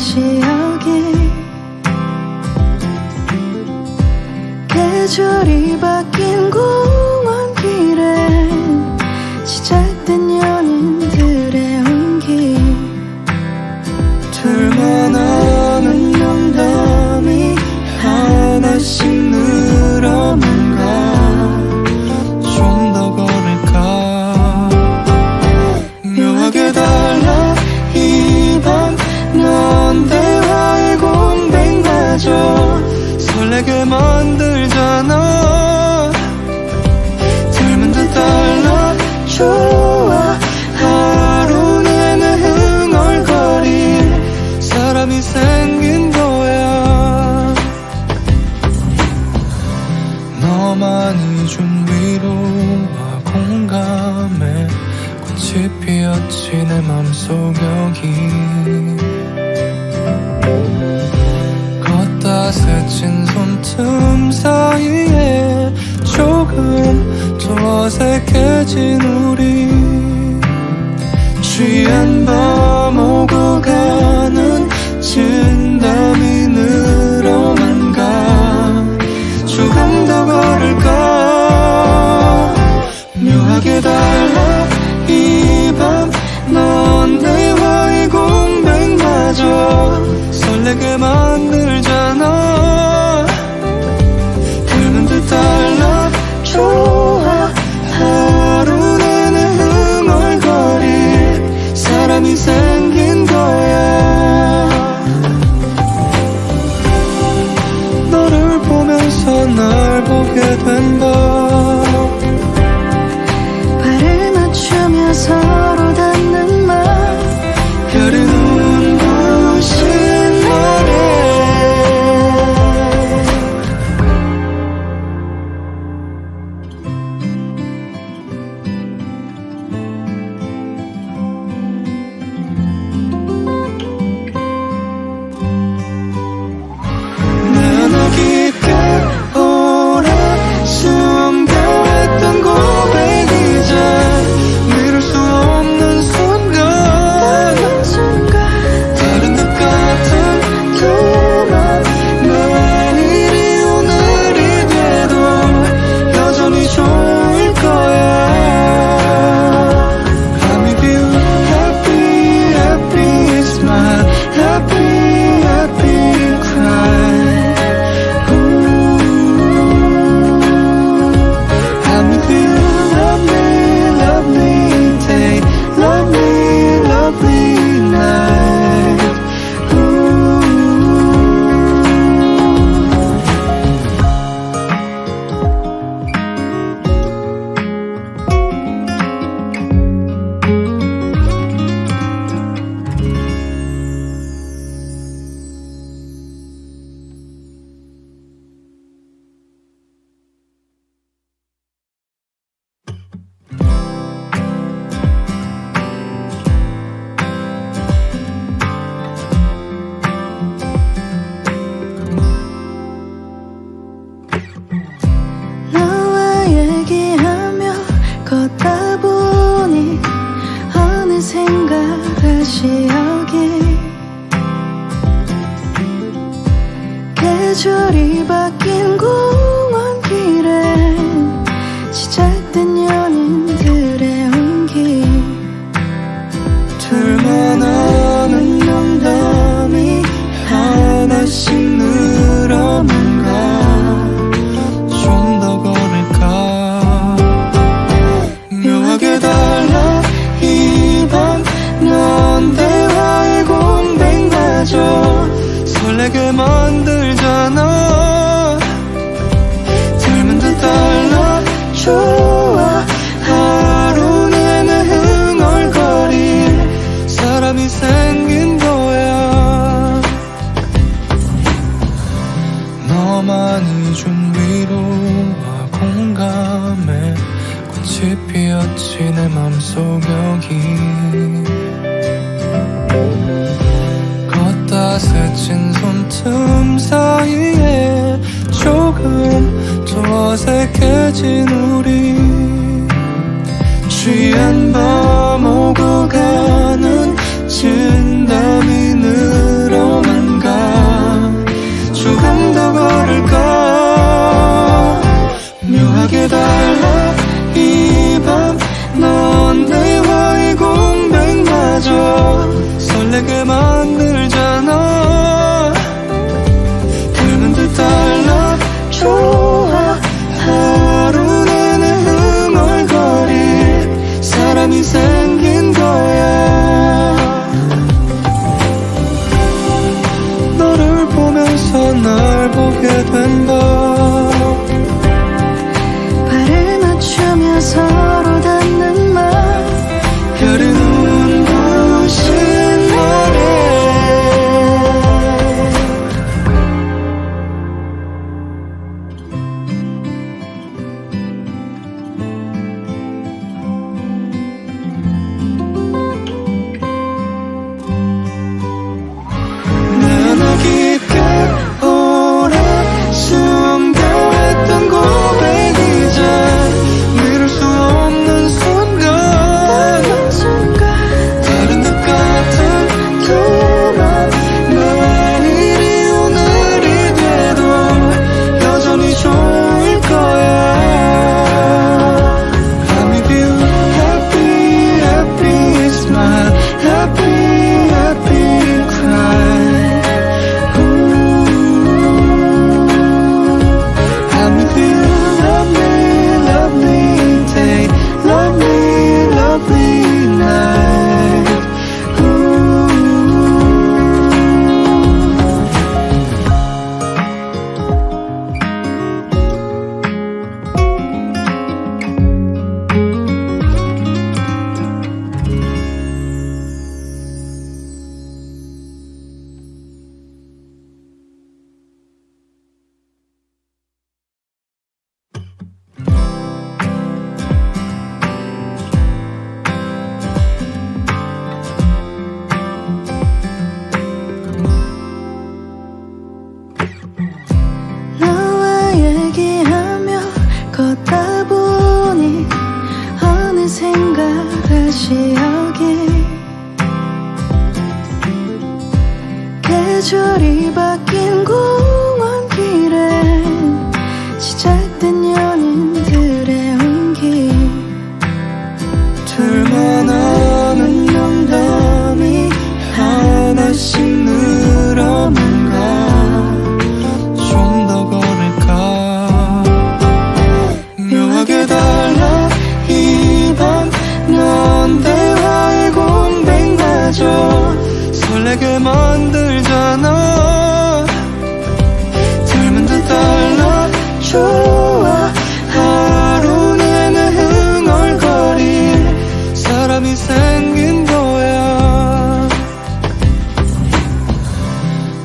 다시 여기. 계절이 바뀐 곳. 마치 내 맘속 여기 계절이 바뀐 곳 많이 준 위로와 공감에 꽃이 피었지 내 맘속 여기. 걷다 스친 손틈 사이에 조금 더 어색해진 우리. 취한 밤 설레게 만들잖아. 들면 더 달라 좋아 하루 내내 흥얼거릴 사람이 생긴 거야.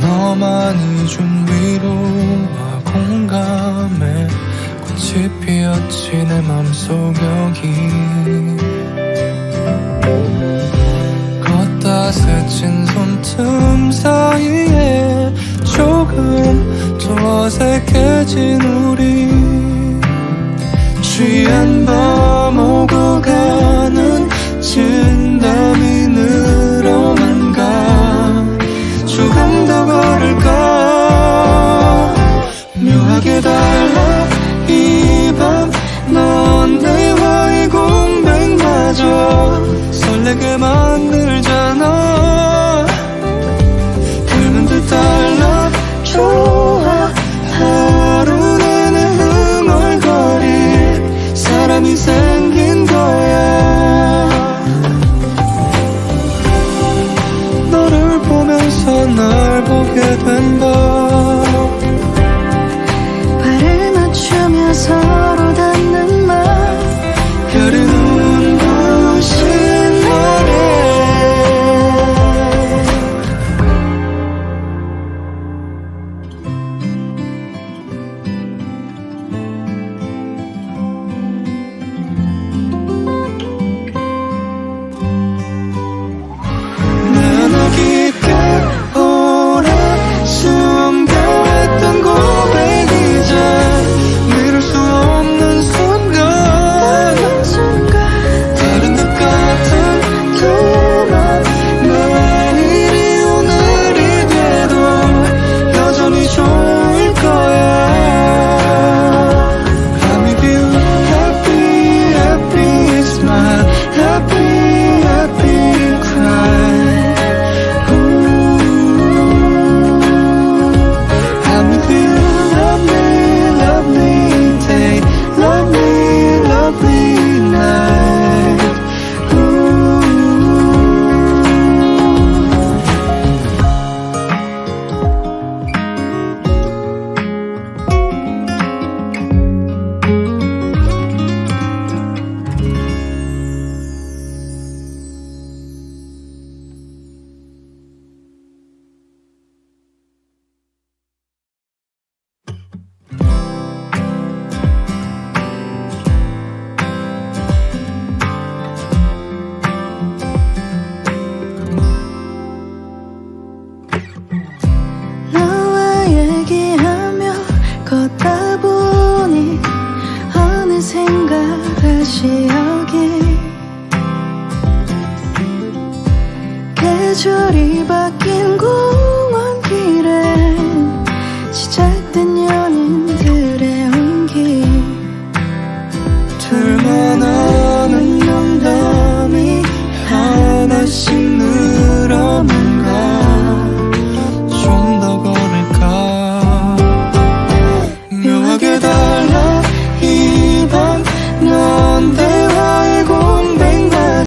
너만이 준 위로와 아, 공감에 꽃이 피었지 내 맘속 여기. 와 스친 손틈 사이에 조금 더 어색해진 우리. 취한